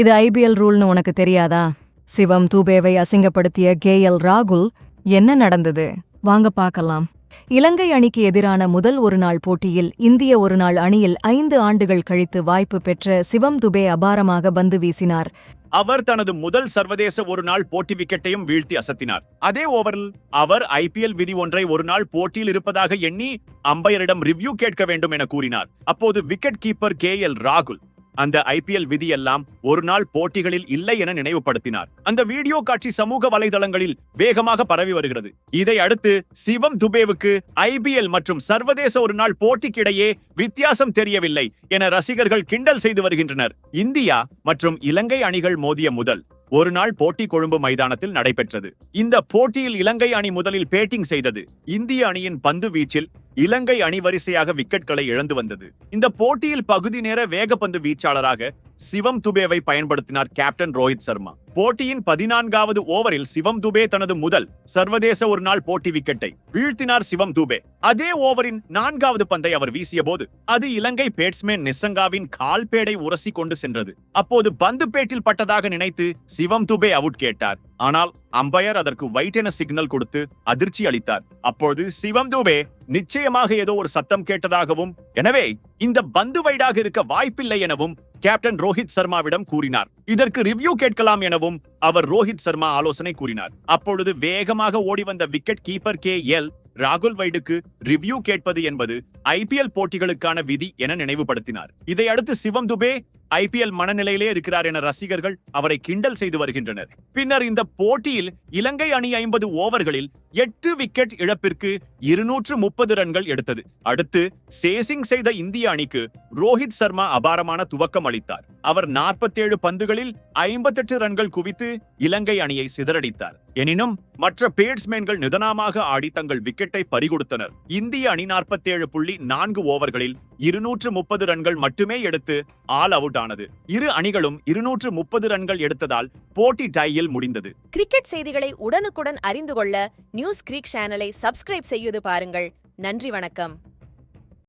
இது ஐபிஎல் ரூல்னு உனக்கு தெரியாதா? சிவம் தூபேவை அசிங்கப்படுத்திய கே எல் ராகுல் என்ன நடந்தது? வாங்க பார்க்கலாம். இலங்கை அணிக்கு எதிரான முதல் ஒருநாள் போட்டியில் இந்திய ஒருநாள் அணியில் ஐந்து ஆண்டுகள் கழித்து வாய்ப்பு பெற்ற சிவம் துபே அபாரமாக பந்து வீசினார். அவர் தனது முதல் சர்வதேச ஒரு நாள் போட்டி விக்கெட்டையும் வீழ்த்தி அசத்தினார். அதே ஓவரில் அவர் ஐபிஎல் விதி ஒன்றை ஒருநாள் போட்டியில் இருப்பதாக எண்ணி அம்பையரிடம் ரிவ்யூ கேட்க வேண்டும் என கூறினார். அப்போது விக்கெட் கீப்பர் கே எல் ராகுல் அந்த ஐபிஎல் விதியெல்லாம் ஒரு நாள் போட்டிகளில் இல்லை என நினைவுபடுத்தினார். அந்த வீடியோ காட்சி சமூக வலைதளங்களில் வேகமாக பரவி வருகிறது. இதை அடுத்து சிவம் துபேவுக்கு ஐபிஎல் மற்றும் சர்வதேச ஒரு நாள் போட்டிக்கிடையே வித்தியாசம் தெரியவில்லை என ரசிகர்கள் கிண்டல் செய்து வருகின்றனர். இந்தியா மற்றும் இலங்கை அணிகள் மோதிய முதல் ஒரு நாள் போட்டி கொழும்பு மைதானத்தில் நடைபெற்றது. இந்த போட்டியில் இலங்கை அணி முதலில் பேட்டிங் செய்தது இந்திய அணியின் பந்து வீச்சில் இலங்கை அணி வரிசையாக விக்கெட்களை இழந்து வந்தது. இந்த போட்டியில் பகுதி நேர வேகப்பந்து வீச்சாளராக சிவம் துபேவை பயன்படுத்தினார் கேப்டன் ரோஹித் சர்மா. போட்டியின் பதினான்காவது ஓவரில் சிவம் துபே தனது முதல் சர்வதேச ஒரு நாள் போட்டி விக்கெட்டை வீழ்த்தினார் சிவம் துபே. அதே ஓவரின் நான்காவது பந்தை அவர் வீசிய போது அது இலங்கை பேட்ஸ்மேன் நிசங்காவின் கால்பேடை உரசி கொண்டு சென்றது. அப்போது பந்து பேட்டில் பட்டதாக நினைத்து சிவம் துபே அவுட் கேட்டார். ஆனால் அம்பையர் அதற்கு வைட் என சிக்னல் கொடுத்து அதிர்ச்சி அளித்தார். அப்போது சிவம் துபே நிச்சயமாக ஏதோ ஒரு சத்தம் கேட்டதாகவும் எனவே இந்த பந்து வைடாக இருக்க வாய்ப்பில்லை எனவும் கேப்டன் ரோஹித் சர்மாவிடம் கூறினார். இதற்கு ரிவ்யூ கேட்கலாம் எனவும் அவர் ரோஹித் சர்மா ஆலோசனை கூறினார். அப்பொழுது வேகமாக ஓடி வந்த விக்கெட் கீப்பர் கே எல் ராகுல் வைடுக்கு ரிவ்யூ கேட்பது என்பது ஐபிஎல் போட்டிகளுக்கான விதி என நினைவுபடுத்தினார். இதையடுத்து சிவம் துபே ஐபிஎல் மனநிலையிலே இருக்கிறார் என ரசிகர்கள் அவரை கிண்டல் செய்து வருகின்றனர். பின்னர் இந்த போட்டியில் இலங்கை அணி ஐம்பது ஓவர்களில் எட்டு விக்கெட் இழப்பிற்கு இருநூற்று முப்பது ரன்கள் எடுத்தது. அடுத்து சேசிங் செய்த இந்திய அணிக்கு ரோஹித் சர்மா அபாரமான துவக்கம் அளித்தார். அவர் நாற்பத்தேழு பந்துகளில் ஐம்பத்தெட்டு ரன்கள் குவித்து இலங்கை அணியை சிதறடித்தார். எனினும் மற்ற பேட்ஸ்மேன்கள் நிதானமாக ஆடி தங்கள் விக்கெட்டை பறிகொடுத்தனர். இந்திய அணி நாற்பத்தேழு புள்ளி நான்கு ஓவர்களில் இருநூற்று முப்பது ரன்கள் மட்டுமே எடுத்து ஆல் அவுட் ஆனது. இரு அணிகளும் இருநூற்று முப்பது ரன்கள் எடுத்ததால் போட்டி டையில் முடிந்தது. கிரிக்கெட் செய்திகளை உடனுக்குடன் அறிந்து கொள்ள நியூஸ் கிரிக் சேனலை சப்ஸ்கிரைப் செய்து பாருங்கள். நன்றி வணக்கம்.